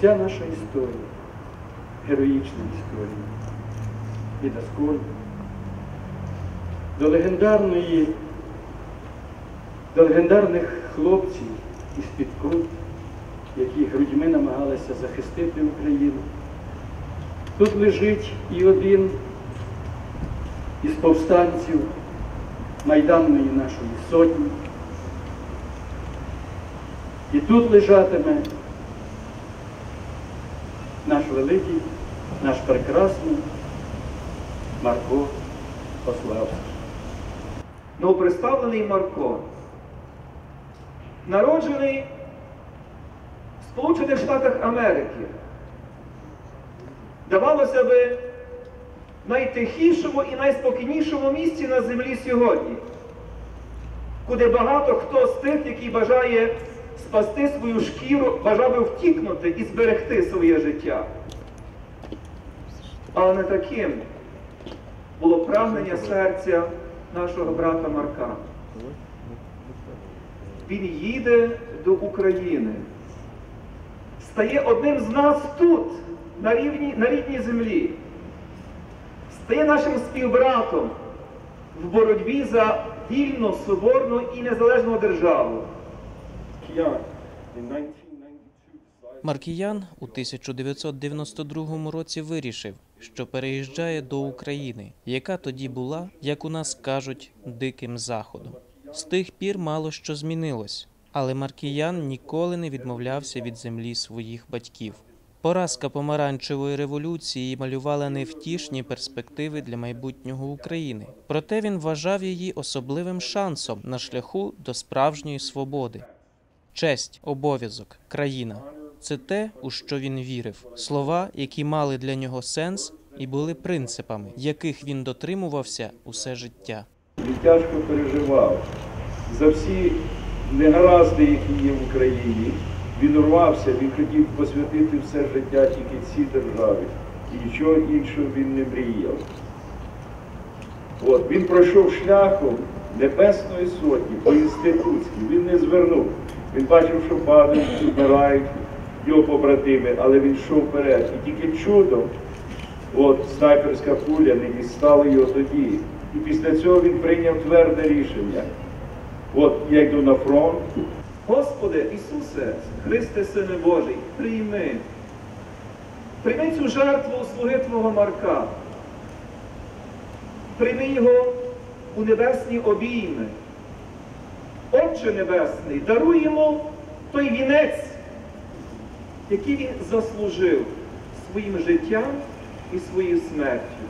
вся наша історія, героїчна історія, і до до легендарної, до легендарних хлопців із-під крут, які грудьми намагалися захистити Україну. Тут лежить і один із повстанців Майданної нашої сотні. І тут лежатиме наш великий, наш прекрасний Марко Пославський. Новоприставлений Марко, народжений в Сполучених Штатах Америки. Давалося би найтихішому і найспокійнішому місці на землі сьогодні, куди багато хто з тих, який бажає спасти свою шкіру, бажав би втікнути і зберегти своє життя. Але не таким було прагнення серця нашого брата Марка. Він їде до України, стає одним з нас тут, на, рівні, на рідній землі, стає нашим співбратом в боротьбі за вільну, соборну і незалежну державу. Маркіян у 1992 році вирішив, що переїжджає до України, яка тоді була, як у нас кажуть, диким заходом. З тих пір мало що змінилось, але Маркіян ніколи не відмовлявся від землі своїх батьків. Поразка помаранчевої революції малювала невтішні перспективи для майбутнього України. Проте він вважав її особливим шансом на шляху до справжньої свободи. Честь, обов'язок, країна це те, у що він вірив. Слова, які мали для нього сенс і були принципами, яких він дотримувався усе життя. Він тяжко переживав за всі негаразди, які є в Україні. Він урвався, він хотів посвятити все життя тільки цій державі. І нічого іншого він не мріяв. От, він пройшов шляхом Небесної Сотні по-інститутськи. Він не звернув. Він бачив, що падають, вмирають його побратими, але він йшов вперед. І тільки чудом, от снайперська пуля не дістала його тоді. І після цього він прийняв тверде рішення. От я йду на фронт, Господи Ісусе, Христе Сине Божий, прийми. Прийми цю жертву слуги Твого Марка. Прийми його у небесні обійми. Отче Небесний, даруй йому той вінець, який він заслужив своїм життям і своєю смертю.